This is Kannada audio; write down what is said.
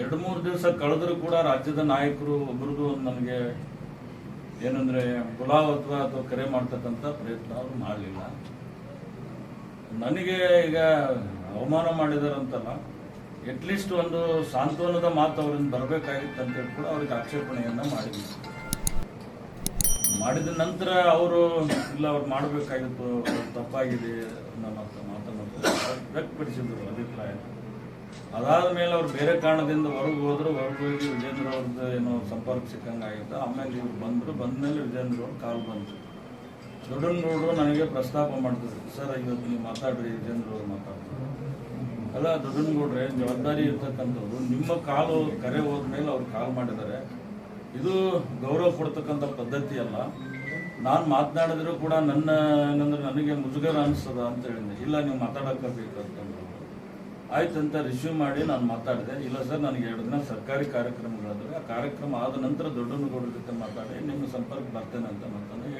ಎರಡು ಮೂರು ದಿವಸ ಕಳೆದರೂ ಕೂಡ ರಾಜ್ಯದ ನಾಯಕರು ಒಬ್ರದ್ದು ನನಗೆ ಏನಂದ್ರೆ ಪುಲಾವ್ ಅಥವಾ ಅಥವಾ ಕರೆ ಮಾಡ್ತಕ್ಕಂಥ ಪ್ರಯತ್ನ ಅವರು ಮಾಡಲಿಲ್ಲ. ನನಗೆ ಈಗ ಅವಮಾನ ಮಾಡಿದಾರಂತಲ್ಲ ಅಟ್ಲೀಸ್ಟ್ ಒಂದು ಸಾಂತ್ವನದ ಮಾತು ಅವರಿಂದ ಬರಬೇಕಾಗಿತ್ತು ಅಂತೇಳಿ ಕೂಡ ಅವ್ರಿಗೆ ಆಕ್ಷೇಪಣೆಯನ್ನ ಮಾಡಿದ್ವಿ. ಮಾಡಿದ ನಂತರ ಅವರು, ಇಲ್ಲ, ಅವ್ರು ಮಾಡಬೇಕಾಗಿತ್ತು ತಪ್ಪಾಗಿದೆ ಅನ್ನೋ ಮಾತು ಮಾತನ್ನು ವ್ಯಕ್ತಪಡಿಸಿದ್ರು ಅಭಿಪ್ರಾಯ. ಅದಾದ ಮೇಲೆ ಅವ್ರು ಬೇರೆ ಕಾರಣದಿಂದ ಹೊರಗೆ ಹೋದ್ರು, ಹೊರಗೆ ಹೋಗಿ ವಿಜೇಂದ್ರ ಅವ್ರದ್ದು ಏನೋ ಸಂಪರ್ಕ ಸಿಕ್ಕಂಗೆ ಆಗಿತ್ತು. ಆಮೇಲೆ ಇವ್ರು ಬಂದರು. ಬಂದ್ಮೇಲೆ ವಿಜೇಂದ್ರ ಅವ್ರು ಕಾಲ್ ಬಂತು. ದೊಡ್ಡನಗೌಡರು ನನಗೆ ಪ್ರಸ್ತಾಪ ಮಾಡ್ತಿದ್ರು. ಸರ್, ಇವತ್ತು ನೀವು ಮಾತಾಡ್ರಿ, ವಿಜೇಂದ್ರ ಅವ್ರು ಮಾತಾಡ್ತಾರೆ. ಅಲ್ಲ ದೊಡ್ಡನಗೌಡ್ರೆ ಜವಾಬ್ದಾರಿ ಇರ್ತಕ್ಕಂಥವ್ರು, ನಿಮ್ಮ ಕಾಲು ಕರೆ ಹೋದ್ಮೇಲೆ ಅವ್ರು ಕಾಲ್ ಮಾಡಿದ್ದಾರೆ. ಇದು ಗೌರವ ಕೊಡ್ತಕ್ಕಂಥ ಪದ್ಧತಿ ಅಲ್ಲ. ನಾನು ಮಾತನಾಡಿದ್ರು ಕೂಡ ನನ್ನ, ಏನಂದ್ರೆ ನನಗೆ ಮುಜುಗರ ಅನಿಸ್ತದ ಅಂತ ಹೇಳಿದೆ ಇಲ್ಲ, ನೀವು ಮಾತಾಡಕ್ಕೆ ಅಂತಂದ್ರು ಆಯ್ತು ಅಂತ ರಿಸೀವ್ ಮಾಡಿ ನಾನು ಮಾತಾಡಿದೆ. ಇಲ್ಲ ಸರ್, ನನಗೆ ಎರಡು ದಿನ ಸರ್ಕಾರಿ ಕಾರ್ಯಕ್ರಮಗಳಾದರೆ ಆ ಕಾರ್ಯಕ್ರಮ ಆದ ನಂತರ ದೊಡ್ಡನಗೌಡರ ಜೊತೆ ಮಾತಾಡಿ ನಿಮ್ಮ ಸಂಪರ್ಕ ಬರ್ತೇನೆ ಅಂತ ಮಾತನ್ನು